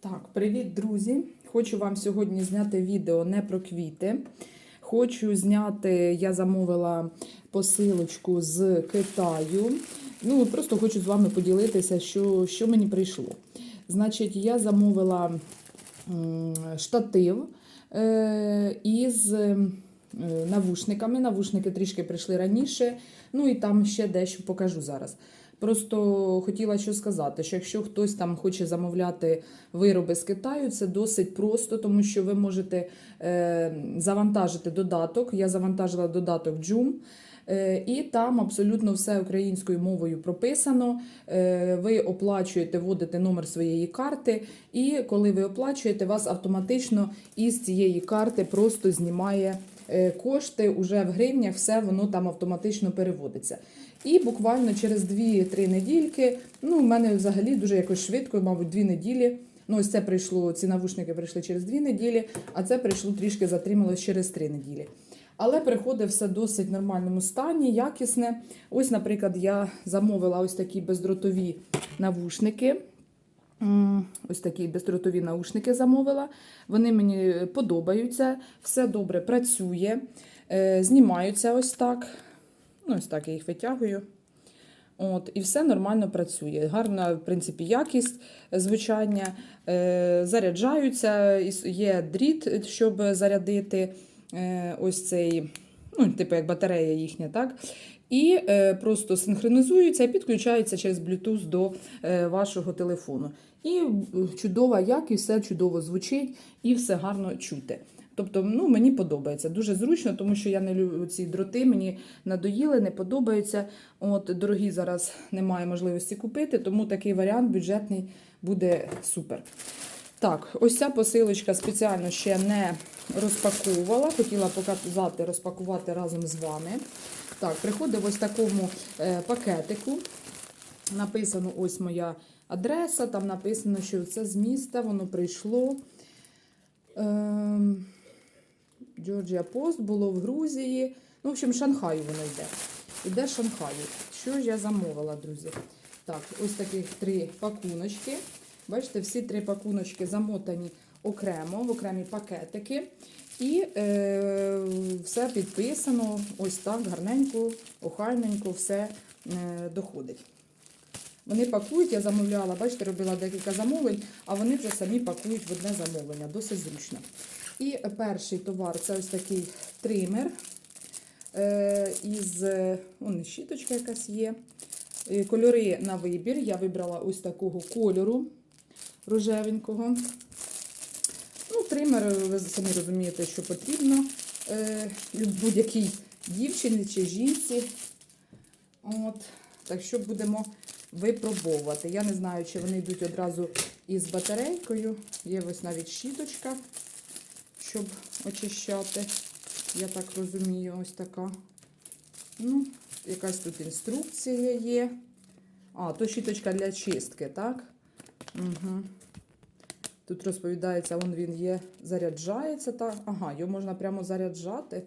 Так, привіт, друзі! Хочу вам сьогодні зняти відео не про квіти. Хочу зняти, я замовила посилочку з Китаю. Ну, просто хочу з вами поділитися, що, що мені прийшло. Значить, я замовила штатив е, із е, навушниками. Навушники трішки прийшли раніше. Ну і там ще дещо покажу зараз. Просто хотіла що сказати, що якщо хтось там хоче замовляти вироби з Китаю, це досить просто, тому що ви можете е, завантажити додаток. Я завантажила додаток Joom. Е, І там абсолютно все українською мовою прописано. Е, Ви оплачуєте, вводите номер своєї карти, і коли ви оплачуєте, вас автоматично із цієї карти просто знімає кошти уже в гривнях, все воно там автоматично переводиться. І буквально через 2-3 недільки, ну, в мене взагалі дуже якось швидко, мабуть, 2 неділі. Ну, ось це прийшло, ці навушники прийшли через 2 неділі, а це прийшло трішки затрималось через 3 неділі. Але приходить все досить в нормальному стані, якісне. Ось, наприклад, я замовила ось такі бездротові навушники. Ось такі бездротові наушники замовила. Вони мені подобаються, все добре працює, е, знімаються ось так. Ну, ось так я їх витягую. От, і все нормально працює. Гарна, в принципі, якість звучання. Е, заряджаються, є дріт, щоб зарядити е, ось цей, ну, типу як батарея їхня, так? І е, просто синхронізуються і підключаються через Bluetooth до е, вашого телефону. І е, чудова якість, все чудово звучить і все гарно чути. Тобто, ну, мені подобається. Дуже зручно, тому що я не люблю ці дроти, мені надоїли, не подобаються. От, дорогі зараз немає можливості купити, тому такий варіант бюджетний буде супер. Так, ось ця посилочка спеціально ще не розпаковувала. Хотіла показати, розпакувати разом з вами. Так, приходить ось такому е, пакетику. Написано ось моя адреса, там написано, що це з міста, воно прийшло. Ем, Georgia Post було в Грузії. Ну, в общем, Шанхаю воно йде. Іде Шанхаю. Що ж я замовила, друзі? Так, ось таких три пакуночки. Бачите, всі три пакуночки замотані окремо, в окремі пакетики. І е, все підписано, ось так, гарненько, охайненько, все е, доходить. Вони пакують, я замовляла, бачите, робила декілька замовлень, а вони вже самі пакують в одне замовлення, досить зручно. І перший товар це ось такий тример е, із е, вон, щіточка якась є. Кольори на вибір. Я вибрала ось такого кольору рожевенького. Ну, тример, ви самі розумієте, що потрібно е, будь-якій дівчині чи жінці. От, так що будемо випробовувати. Я не знаю, чи вони йдуть одразу із батарейкою. Є ось навіть щіточка, щоб очищати. Я так розумію, ось така. Ну, якась тут інструкція є. А, то щіточка для чистки, так? Угу. Тут розповідається, он він є, заряджається. Так? Ага, його можна прямо заряджати.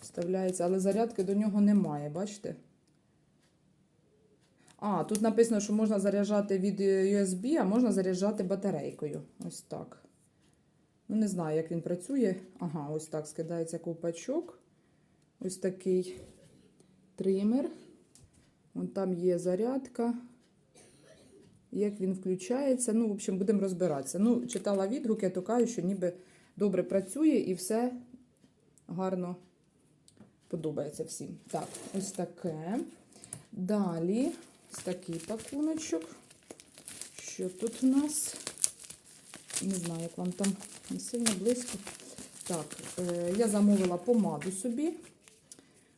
Вставляється, але зарядки до нього немає, бачите? А, тут написано, що можна заряджати від USB, а можна заряджати батарейкою. Ось так. Ну, не знаю, як він працює. Ага, ось так скидається ковпачок. Ось такий тример. Вон там є зарядка. Як він включається. Ну, в общем, будемо розбиратися. Ну, читала відгуки, то кажуть, що ніби добре працює і все гарно подобається всім. Так, ось таке. Далі ось такий пакуночок. Що тут у нас? Не знаю, як вам там не сильно близько. Так, е, я замовила помаду собі.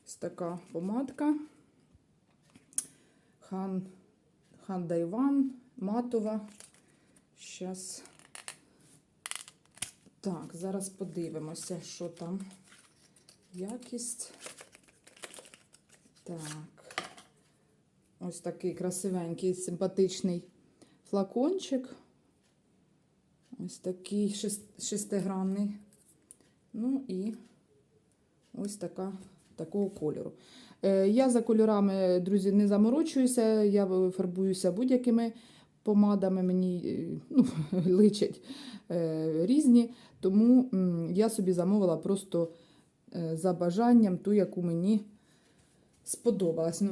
Ось така помадка. Хан, Хан Дайван, матова. Щас. Так, зараз подивимося, що там. Якість. Так. Ось такий красивенький, симпатичний флакончик. Ось такий шестигранний. Ну і ось така, такого кольору. Е, Я за кольорами, друзі, не заморочуюся, я фарбуюся будь-якими помадами мені е, ну, личать е, різні. Тому я собі замовила просто за бажанням ту, яку мені сподобалась. Ну,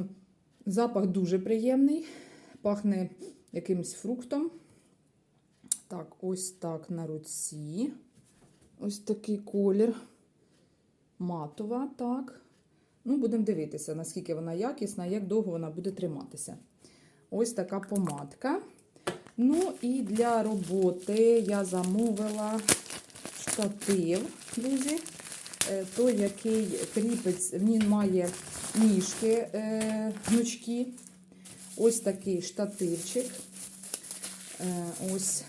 запах дуже приємний, пахне якимось фруктом. Так, ось так на руці. Ось такий колір. Матова, так. Ну, будемо дивитися, наскільки вона якісна, як довго вона буде триматися. Ось така помадка. Ну і для роботи я замовила штатив, друзі. Е, Той, який кріпиться, він має ніжки е, гнучкі. Ось такий штативчик. Е, ось.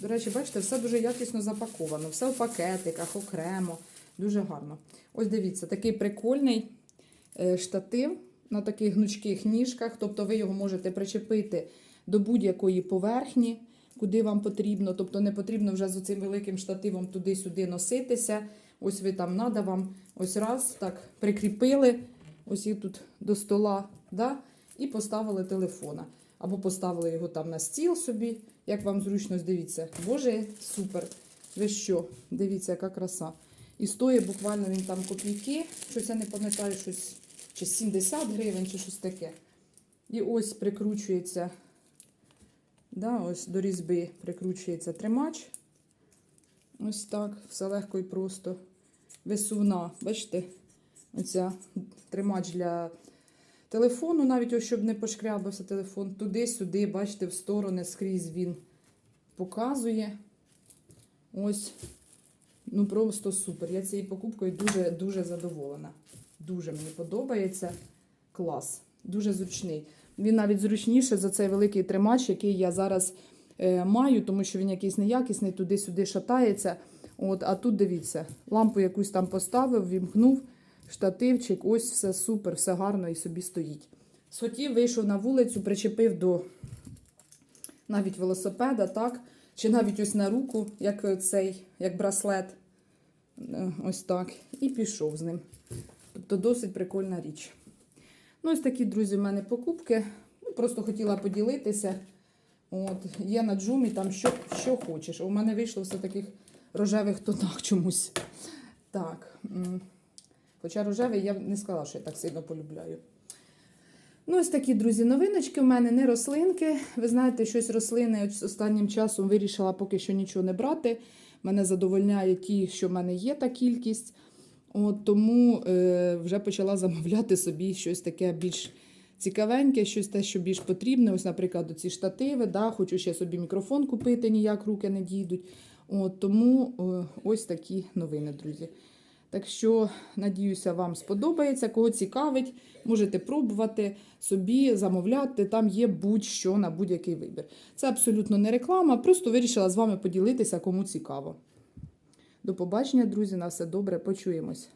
До речі, бачите, все дуже якісно запаковано. Все в пакетиках, окремо. Дуже гарно. Ось дивіться, такий прикольний е, штатив на таких гнучких ніжках. Тобто ви його можете причепити до будь-якої поверхні, куди вам потрібно. Тобто не потрібно вже з цим великим штативом туди-сюди носитися. Ось ви там надо вам ось раз так прикріпили, ось їх тут до стола, да? і поставили телефона. Або поставили його там на стіл собі, як вам зручно дивіться. Боже, супер! Ви що? Дивіться, яка краса. І стоїть буквально він там копійки, щось я не пам'ятаю, щось чи 70 гривень, чи щось таке. І ось прикручується, да, ось до різьби прикручується тримач. Ось так, все легко і просто. Висувна, бачите, оця тримач для телефону, навіть ось щоб не пошкрябався телефон. Туди-сюди, бачите, в сторони скрізь він показує. Ось, ну просто супер. Я цією покупкою дуже-дуже задоволена. Дуже мені подобається. Клас. Дуже зручний. Він навіть зручніше за цей великий тримач, який я зараз е, маю, тому що він якийсь неякісний, туди-сюди шатається. От, а тут дивіться, лампу якусь там поставив, вімкнув, штативчик, ось все супер, все гарно і собі стоїть. Схотів, вийшов на вулицю, причепив до навіть велосипеда, так? Чи навіть ось на руку, як цей, як браслет. Е, Ось так. І пішов з ним. Тобто досить прикольна річ. Ну, ось такі, друзі, в мене покупки. Ну, просто хотіла поділитися. От, є на джумі там що, що хочеш. У мене вийшло все таких рожевих тонах чомусь. Так. Хоча рожевий я б не сказала, що я так сильно полюбляю. Ну, ось такі, друзі, новиночки. У мене не рослинки. Ви знаєте, щось рослини останнім часом вирішила поки що нічого не брати. Мене задовольняє ті, що в мене є та кількість. От, тому е, вже почала замовляти собі щось таке більш цікавеньке, щось те, що більш потрібне. Ось, наприклад, ці штативи. Да, хочу ще собі мікрофон купити, ніяк руки не дійдуть. От, тому е, ось такі новини, друзі. Так що, надіюся, вам сподобається. Кого цікавить, можете пробувати собі замовляти. Там є будь-що на будь-який вибір. Це абсолютно не реклама, просто вирішила з вами поділитися, кому цікаво. До побачення, друзі, на все добре, почуємось.